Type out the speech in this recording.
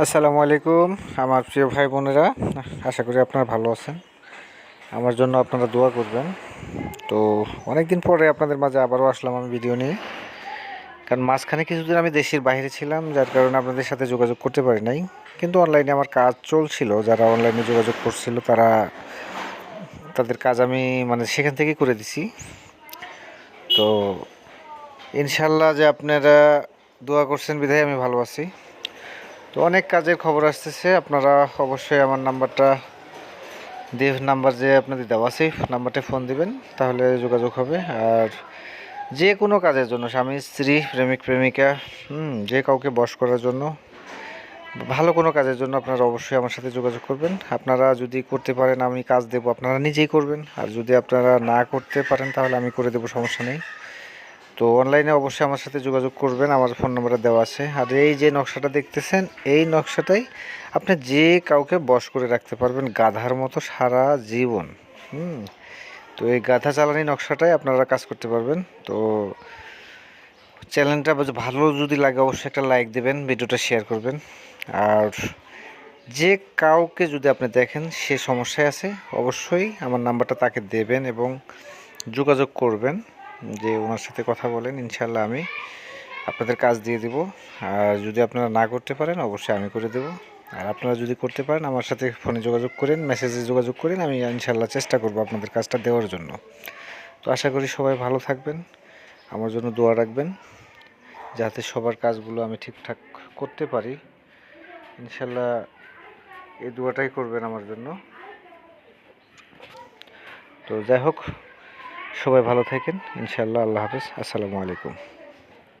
আসসালামু আলাইকুম, আমার প্রিয় ভাই বোনেরা, আশা করি আপনারা ভালো আছেন। আমার জন্য আপনারা দোয়া করবেন। তো অনেক দিন পরে আপনাদের মাঝে আবারও আসলাম আমি ভিডিও নিয়ে। কারণ মাঝখানে কিছুদিন আমি দেশের বাইরে ছিলাম, যার কারণে আপনাদের সাথে যোগাযোগ করতে পারি নাই। কিন্তু অনলাইনে আমার কাজ চলছিল, যারা অনলাইনে যোগাযোগ করছিল, তারা, তাদের কাজ আমি মানে সেখান থেকেই করে দিছি। তো ইনশাল্লাহ যে আপনারা দোয়া করছেন বিধায় আমি ভালো আছি। তো অনেক কাজের খবর আসতেছে। আপনারা অবশ্যই আমার নাম্বারটা দেব, নাম্বার যে আপনাদের দেওয়া আছে, নাম্বারটা ফোন দিবেন, তাহলে যোগাযোগ হবে। আর যে কোনো কাজের জন্য, স্বামী, স্ত্রী, প্রেমিক, প্রেমিকা, হুম, যে কাউকে বশ করার জন্য, ভালো কোনো কাজের জন্য আপনারা অবশ্যই আমার সাথে যোগাযোগ করবেন। আপনারা যদি করতে পারেন, আমি কাজ দেবো, আপনারা নিজেই করবেন। আর যদি আপনারা না করতে পারেন, তাহলে আমি করে দেবো, সমস্যা নেই। তো অনলাইনে অবশ্যই আমার সাথে যোগাযোগ করবেন, আমার ফোন নাম্বারটা দেওয়া আছে। আর এই যে নকশাটা দেখতেছেন, এই নকশাটাই আপনি যে কাউকে বশ করে রাখতে পারবেন গাধার মতো সারা জীবন। হুম, তো এই গাধা চালানি নকশাটাই আপনারা কাজ করতে পারবেন। তো চ্যানেলটা ভালো যদি লাগে অবশ্যই একটা লাইক দেবেন, ভিডিওটা শেয়ার করবেন। আর যে কাউকে যদি আপনি দেখেন সে সমস্যায় আছে, অবশ্যই আমার নাম্বারটা তাকে দেবেন এবং যোগাযোগ করবেন। যে ওনার সাথে কথা বলেন ইনশাল্লাহ আমি আপনাদের কাজ দিয়ে দিব। আর যদি আপনারা না করতে পারেন, অবশ্যই আমি করে দেব। আর আপনারা যদি করতে পারেন, আমার সাথে ফোনে যোগাযোগ করেন, মেসেজে যোগাযোগ করেন, আমি ইনশাল্লাহ চেষ্টা করব আপনাদের কাজটা দেওয়ার জন্য। তো আশা করি সবাই ভালো থাকবেন। আমার জন্য দোয়া রাখবেন, যাতে সবার কাজগুলো আমি ঠিকঠাক করতে পারি। ইনশাল্লাহ এই দোয়াটাই করবেন আমার জন্য। তো যাই হোক সবাই ভালো থাকেন। ইনশাল্লাহ আল্লাহ হাফিজ। আসসালামু আলাইকুম।